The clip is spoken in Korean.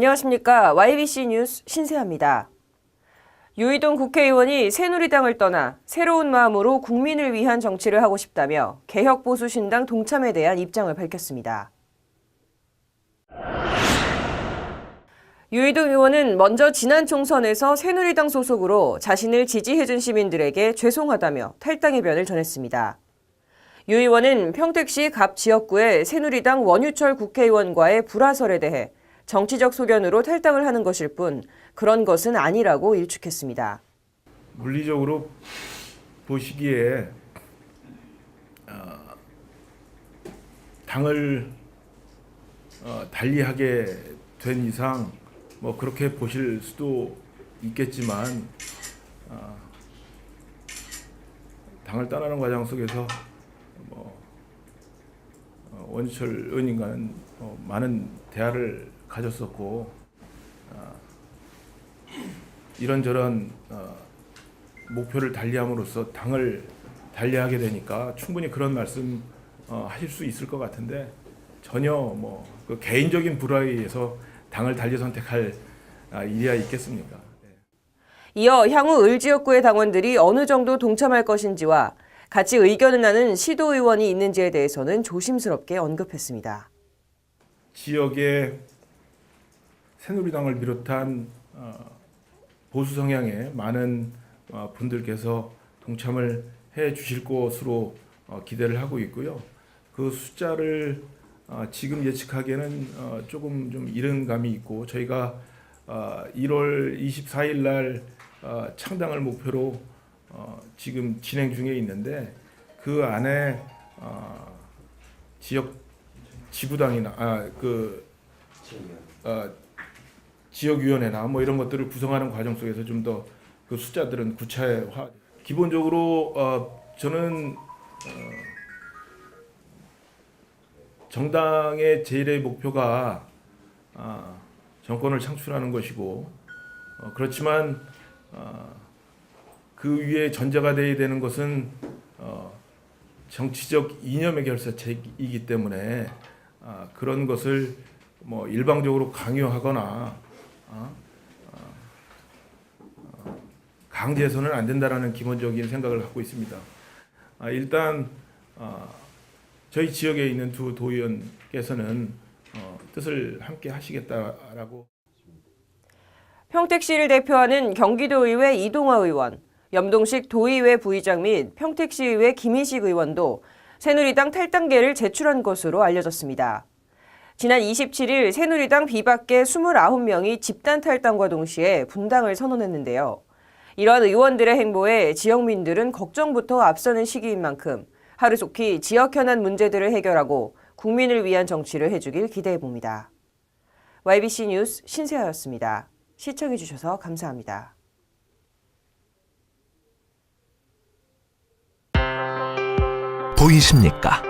안녕하십니까. YBC 뉴스 신세아입니다. 유이동 국회의원이 새누리당을 떠나 새로운 마음으로 국민을 위한 정치를 하고 싶다며 개혁보수신당 동참에 대한 입장을 밝혔습니다. 유이동 의원은 먼저 지난 총선에서 새누리당 소속으로 자신을 지지해준 시민들에게 죄송하다며 탈당의 변을 전했습니다. 유 의원은 평택시 갑 지역구의 새누리당 원유철 국회의원과의 불화설에 대해 정치적 소견으로 탈당을 하는 것일 뿐 그런 것은 아니라고 일축했습니다. 물리적으로 보시기에 어, 당을 어, 달리하게 된 이상 뭐 그렇게 보실 수도 있겠지만 어, 당을 떠나는 과정 속에서 뭐 어, 원희철 의원님과는 어, 많은 대화를 가졌었고 어, 이런저런 어, 목표를 달리함으로써 당을 달리하게 되니까 충분히 그런 말씀 어, 하실 수 있을 것 같은데 전혀 뭐 그 개인적인 불화에 의해서 당을 달리 선택할 아, 일이야 있겠습니까? 네. 이어 향후 을 지역구의 당원들이 어느 정도 동참할 것인지와 같이 의견을 나는 시도 의원이 있는지에 대해서는 조심스럽게 언급했습니다. 지역의 새누리당을 비롯한 어, 보수 성향의 많은 어, 분들께서 동참을 해 주실 것으로 어, 기대를 하고 있고요. 그 숫자를 어, 지금 예측하기에는 어, 조금 좀 이른 감이 있고 저희가 어, 1월 24일 날 어, 창당을 목표로 어, 지금 진행 중에 있는데 그 안에 어, 지역 지구당이나 아그 어, 지역위원회나 뭐 이런 것들을 구성하는 과정 속에서 좀 더 그 숫자들은 구체화. 기본적으로 어, 저는 어, 정당의 제일의 목표가 아, 정권을 창출하는 것이고 어, 그렇지만 어, 그 위에 전제가 되어야 되는 것은 어, 정치적 이념의 결사체이기 때문에 아, 그런 것을 뭐 일방적으로 강요하거나 어, 어, 어, 강제해서는 안 된다라는 기본적인 생각을 갖고 있습니다. 아, 일단 어, 저희 지역에 있는 두 도의원께서는 어, 뜻을 함께 하시겠다라고 평택시를 대표하는 경기도의회 이동화 의원, 염동식 도의회 부의장 및 평택시의회 김인식 의원도 새누리당 탈당계를 제출한 것으로 알려졌습니다. 지난 27일 새누리당 비박계 29명이 집단 탈당과 동시에 분당을 선언했는데요. 이러한 의원들의 행보에 지역민들은 걱정부터 앞서는 시기인 만큼 하루속히 지역 현안 문제들을 해결하고 국민을 위한 정치를 해주길 기대해 봅니다. YBC 뉴스 신세아였습니다. 시청해 주셔서 감사합니다. 보이십니까?